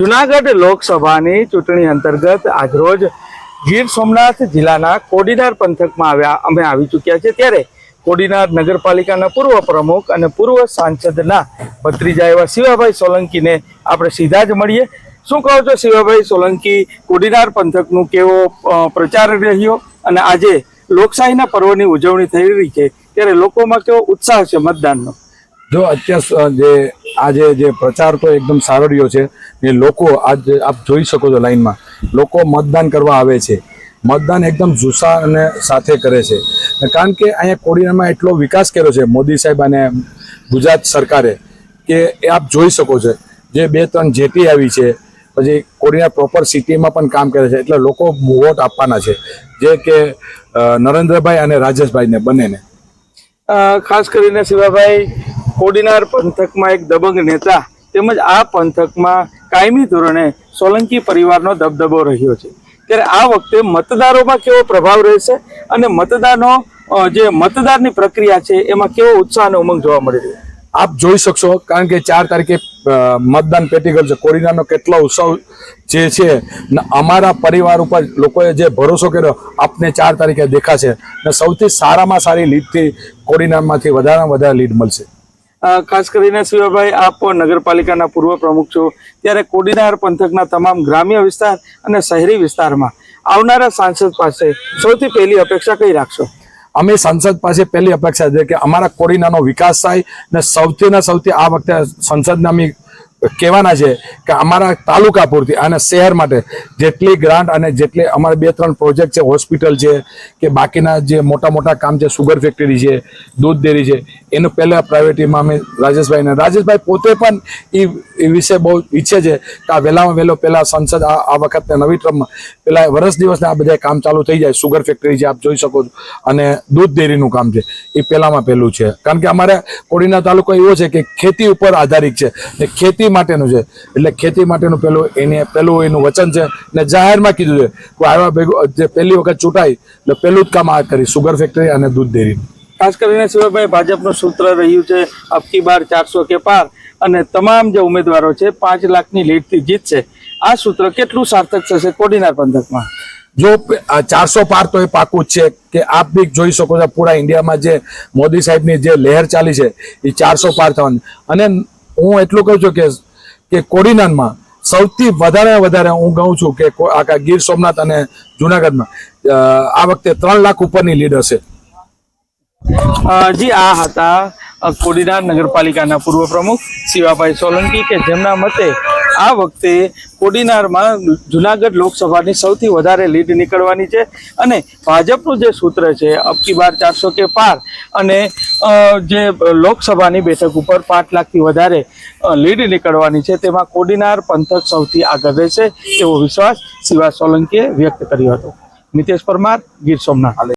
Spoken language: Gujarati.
જુનાગઢ લોકસભાની ચૂંટણી અંતર્ગત આજરોજ ગીર સોમનાથ જિલ્લાના કોડીનાર પંથકમાં આવ્યા, અમે આવી ચૂક્યા છે ત્યારે કોડીનાર નગરપાલિકાના પૂર્વ પ્રમુખ અને પૂર્વ સાંસદના ભત્રીજા એવા શિવાભાઈ સોલંકીને આપણે સીધા જ મળીએ. શું કહો છો શિવાભાઈ સોલંકી, કોડીનાર પંથકનું કેવો પ્રચાર રહ્યો અને આજે લોકશાહીના પર્વની ઉજવણી થઈ રહી છે, ત્યારે લોકોમાં કેવો ઉત્સાહ છે મતદાનનો? જો અત્યાર જે, આજે જે પ્રચાર તો એકદમ સારો રહ્યો છે ને લોકો આજ આપ જોઈ શકો છો લાઈનમાં, લોકો મતદાન કરવા આવે છે. મતદાન એકદમ જુસ્સા અને સાથે કરે છે. કારણ કે અહીંયા કોડીનામાં એટલો વિકાસ કર્યો છે મોદી સાહેબ અને ગુજરાત સરકારે કે એ આપ જોઈ શકો છો. જે બે, ત્રણ જેટી આવી છે, પછી કોડીના પ્રોપર સિટીમાં પણ કામ કરે છે, એટલે લોકો વોટ આપવાના છે. જે કે નરેન્દ્રભાઈ અને રાજેશભાઈને બંનેને. ખાસ કરીને શિવાભાઈ કોડીનાર પંથકમાં એક દબંગ નેતા તેમજ આ પંથકમાં કાયમી ધોરણે સોલંકી પરિવારનો દબદબો રહ્યો છે. ત્યારે આ વખતે મતદારોમાં કેવો પ્રભાવ રહેશે અને મતદારનો જે મતદારની પ્રક્રિયા છે એમાં કેવો ઉત્સાહ અને ઉમંગ જોવા મળી રહ્યો? આપ જોઈ શકશો, કારણ કે ચાર તારીખે મતદાન પેટીગળ છે. કોરિનાનો કેટલો ઉત્સવ જે છે અમારા પરિવાર ઉપર લોકોએ જે ભરોસો કર્યો, આપને ચાર તારીખે દેખાશે. ને સૌથી સારામાં સારી લીડથી કોડીનારમાંથી વધારેમાં વધારે લીડ મળશે. ખાસ કરીને શિવાભાઈ, આપ નગરપાલિકાના પૂર્વ પ્રમુખ છો. ત્યારે કોડીનાર પંથકના તમામ ગ્રામ્ય વિસ્તાર અને શહેરી વિસ્તારમાં આવનારા સાંસદ પાસે સૌથી પહેલી અપેક્ષા કઈ રાખશો? અમે સંસદ પાસે પહેલી અપેક્ષા છે કે અમારા કોડીનાનો વિકાસ થાય ને સૌથી ને સૌથી આ વખતે સંસદને અમે કહેવાના છે કે અમારા તાલુકા પૂરતી અને શહેર માટે જેટલી ગ્રાન્ટ અને જેટલી અમારે બે ત્રણ પ્રોજેક્ટ છે હોસ્પિટલ છે, કે બાકીના જે મોટા મોટા કામ છે સુગર ફેક્ટરી છે, દૂધ ડેરી છે, એનું પહેલાં પ્રાયોરિટીમાં અમે રાજેશભાઈને રાજેશભાઈ પોતે પણ એ વિશે બહુ ઈચ્છે છે કે આ વહેલામાં વહેલો પહેલાં સંસદ આ વખતે નવી ટ્રમમાં પહેલાં વર્ષ દિવસના આ બધા કામ ચાલુ થઈ જાય સુગર ફેક્ટરી છે, આપ જોઈ શકો છો, અને દૂધ ડેરીનું કામ છે એ પહેલામાં પહેલું છે. કારણ કે અમારે કોડીના તાલુકો એવો છે કે ખેતી ઉપર આધારિત છે, ને ખેતી માટેનું છે. એટલે ખેતી માટેનું પેલું એને પેલું એનું વચન છે ને જાહેરમાં કીધું છે કે આવ્યા ભેગું જે પહેલી વખત ચૂંટાય એટલે પહેલું જ કામ આ કરી સુગર ફેક્ટરી અને દૂધ ડેરી. ખાસ કરીને શિવભાઈ ભાજપનું સૂત્ર રહ્યું છે અબકી બાર ચારસો કે પાર. અને તમામ જે ઉમેદવારો છે પાંચ લાખની લીડથી જીતશે આ સૂત્ર કેટલું સાર્થક થશે કોડીનાર પંથકમાં? જો ચારસો પાર તો એ પાકું જ છે કે આપ બી જોઈ શકો છો પૂરા ઇન્ડિયામાં જે મોદી સાહેબની જે લહેર ચાલી છે એ ચારસો પાર થવાની. અને હું એટલું કહું છું કે કે કોડીનારમાં સૌથી વધારે વધારે હું કહું છું કે આખા ગીર સોમનાથ અને જુનાગઢમાં. આ વખતે ત્રણ લાખ ઉપરની લીડ હશે. જી, આ હતા કોડીનાર નગરપાલિકાના પૂર્વ પ્રમુખ શિવાભાઈ સોલંકી કે જેમના મતે આ વખતે કોડીનારમાં જુનાગઢ લોકસભાની સૌથી વધારે લીડ નીકળવાની છે અને ભાજપનું જે સૂત્ર છે અબકી બાર ચારસો કે પાર, અને જે લોકસભાની બેઠક ઉપર પાંચ લાખથી વધારે લીડ નીકળવાની છે, તેમાં કોડીનાર પંથક સૌથી આગળ રહેશે એવો વિશ્વાસ શિવા સોલંકીએ વ્યક્ત કર્યો હતો. મિતેશ પરમાર, ગીર સોમનાથ.